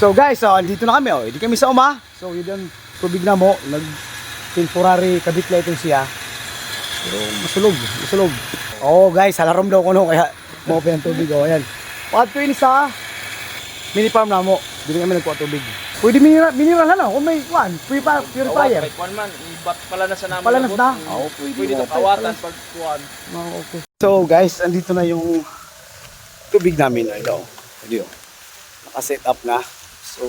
So guys, so andito na kami oh. Hindi kami sa uma. So yun yung tubig na mo. Nag temporary kabit lang ito siya. Pero masulog, masulog. Oh guys, halarom daw ko no kaya mo pa yung tubig oh. Ayan. To sa mini farm na mo. Dili kami nagkuha tubig. Pwede mineral, mineral na no? Kung may one, purifier. purifier. Awat, kwan man, ibat pala na sa namin. Pala na na? Mm. Oo, pwede Pwede mo, ito pwede kawatan pala. pag kuwan. Oh, okay. So guys, andito na yung tubig namin. Ito. Ito. Naka-set up na. So,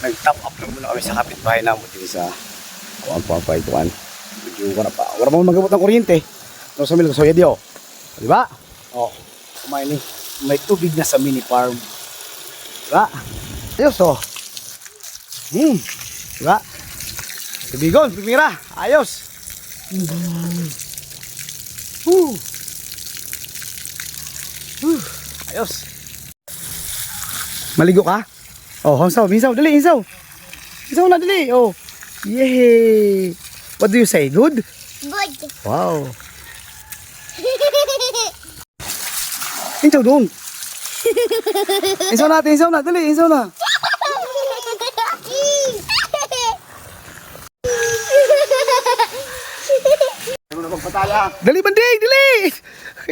nag-top up lang muna kami sa kapitbahay namin din sa 1.5 1. Medyo ko na pa. Wala mo magabot ng kuryente. No, sa mil, so yadi oh. Di ba? Oh, kumain ni. May tubig na sa mini farm. Di ba? Ayos oh. Hmm. Di ba? Tubigon, pimira. Ayos. Woo. Woo. Ayos. Maligo ka? Oh, hansaw, minsaw, dali, hinsaw. Hinsaw na, dali. Oh. Yay. What do you say? Good? Good. Wow. Hinsaw doon. Hinsaw natin, hinsaw na, dali, hinsaw na. Na? Dali, bandig, dali.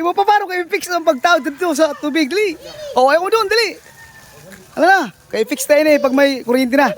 Mo pa paano kayo fix ang pagtawad dito sa tubig, dali. Oh, ayaw mo doon, dali. Ano na, kayo fix tayo na eh pag may kuryente na.